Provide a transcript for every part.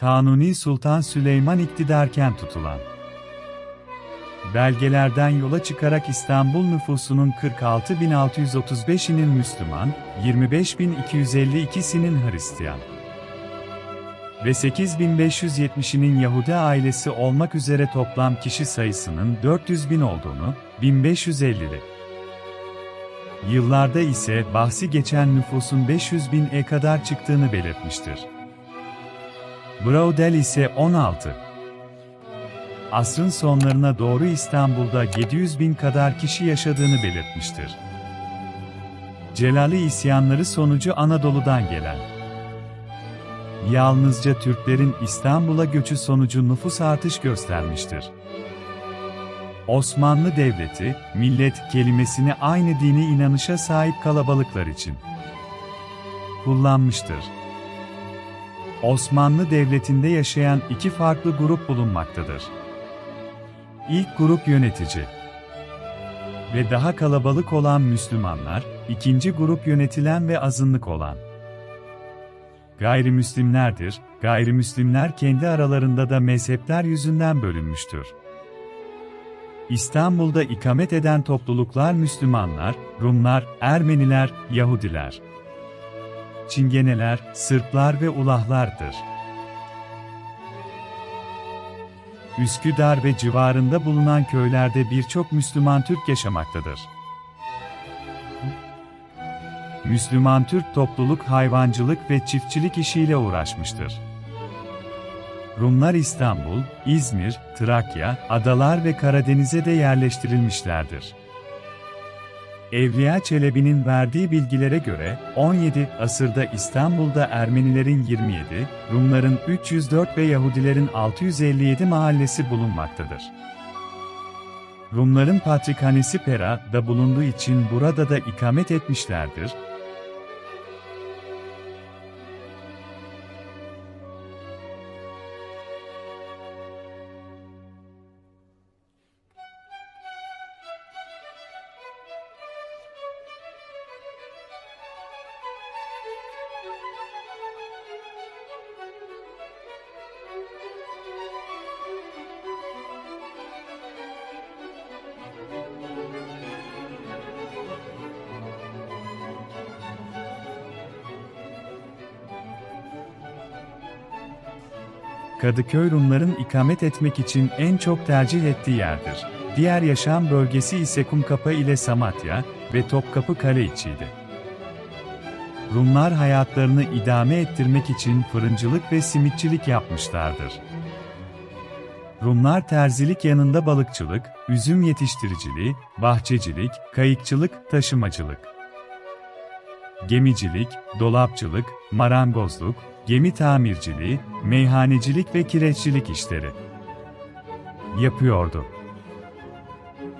Kanuni Sultan Süleyman iktidarken tutulan. Belgelerden yola çıkarak İstanbul nüfusunun 46.635'inin Müslüman, 25.252'sinin Hristiyan ve 8570'inin Yahudi ailesi olmak üzere toplam kişi sayısının 400 bin olduğunu, 1550'li yıllarda ise bahsi geçen nüfusun 500 bin e kadar çıktığını belirtmiştir. Braudel ise 16. Asrın sonlarına doğru İstanbul'da 700 bin kadar kişi yaşadığını belirtmiştir. Celali isyanları sonucu Anadolu'dan gelen Yalnızca Türklerin İstanbul'a göçü sonucu nüfus artış göstermiştir. Osmanlı Devleti, millet kelimesini aynı dini inanışa sahip kalabalıklar için kullanmıştır. Osmanlı Devleti'nde yaşayan iki farklı grup bulunmaktadır. İlk grup yönetici ve daha kalabalık olan Müslümanlar, ikinci grup yönetilen ve azınlık olan gayrimüslimlerdir. Gayrimüslimler kendi aralarında da mezhepler yüzünden bölünmüştür. İstanbul'da ikamet eden topluluklar Müslümanlar, Rumlar, Ermeniler, Yahudiler, Çingeneler, Sırplar ve Ulahlardır. Üsküdar ve civarında bulunan köylerde birçok Müslüman Türk yaşamaktadır. Müslüman Türk topluluk hayvancılık ve çiftçilik işiyle uğraşmıştır. Rumlar İstanbul, İzmir, Trakya, Adalar ve Karadeniz'e de yerleştirilmişlerdir. Evliya Çelebi'nin verdiği bilgilere göre 17 asırda İstanbul'da Ermenilerin 27, Rumların 304 ve Yahudilerin 657 mahallesi bulunmaktadır. Rumların patrikhanesi Pera'da bulunduğu için burada da ikamet etmişlerdir, Kadıköy Rumların ikamet etmek için en çok tercih ettiği yerdir. Diğer yaşam bölgesi ise Kumkapı ile Samatya ve Topkapı Kale içiydi. Rumlar hayatlarını idame ettirmek için fırıncılık ve simitçilik yapmışlardır. Rumlar terzilik yanında balıkçılık, üzüm yetiştiriciliği, bahçecilik, kayıkçılık, taşımacılık, gemicilik, dolapçılık, marangozluk, gemi tamirciliği, meyhanecilik ve kireççilik işleri yapıyordu.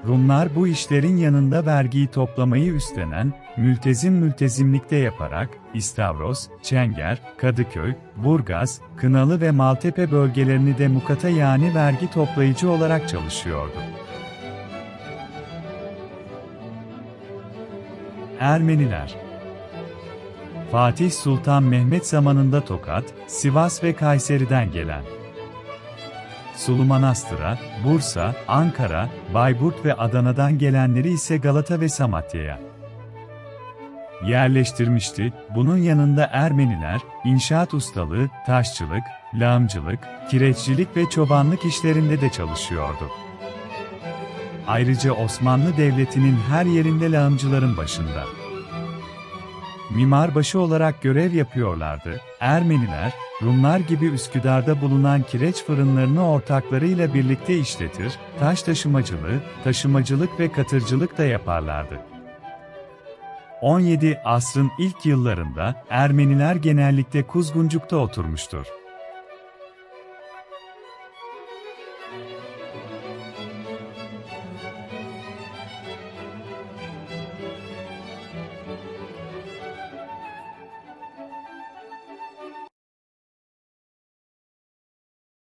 Rumlar bu işlerin yanında vergiyi toplamayı üstlenen, mültezim mültezimlikte yaparak, İstavros, Çenger, Kadıköy, Burgaz, Kınalı ve Maltepe bölgelerini de mukata yani vergi toplayıcı olarak çalışıyordu. Ermeniler Fatih Sultan Mehmet zamanında Tokat, Sivas ve Kayseri'den gelen Sulumanastır'a, Bursa, Ankara, Bayburt ve Adana'dan gelenleri ise Galata ve Samatya'ya yerleştirmişti. Bunun yanında Ermeniler, inşaat ustalığı, taşçılık, lağımcılık, kireççilik ve çobanlık işlerinde de çalışıyordu. Ayrıca Osmanlı Devleti'nin her yerinde lağımcıların başında mimarbaşı olarak görev yapıyorlardı. Ermeniler, Rumlar gibi Üsküdar'da bulunan kireç fırınlarını ortaklarıyla birlikte işletir, taş taşımacılığı, taşımacılık ve katırcılık da yaparlardı. 17 asrın ilk yıllarında Ermeniler genellikle Kuzguncuk'ta oturmuştur.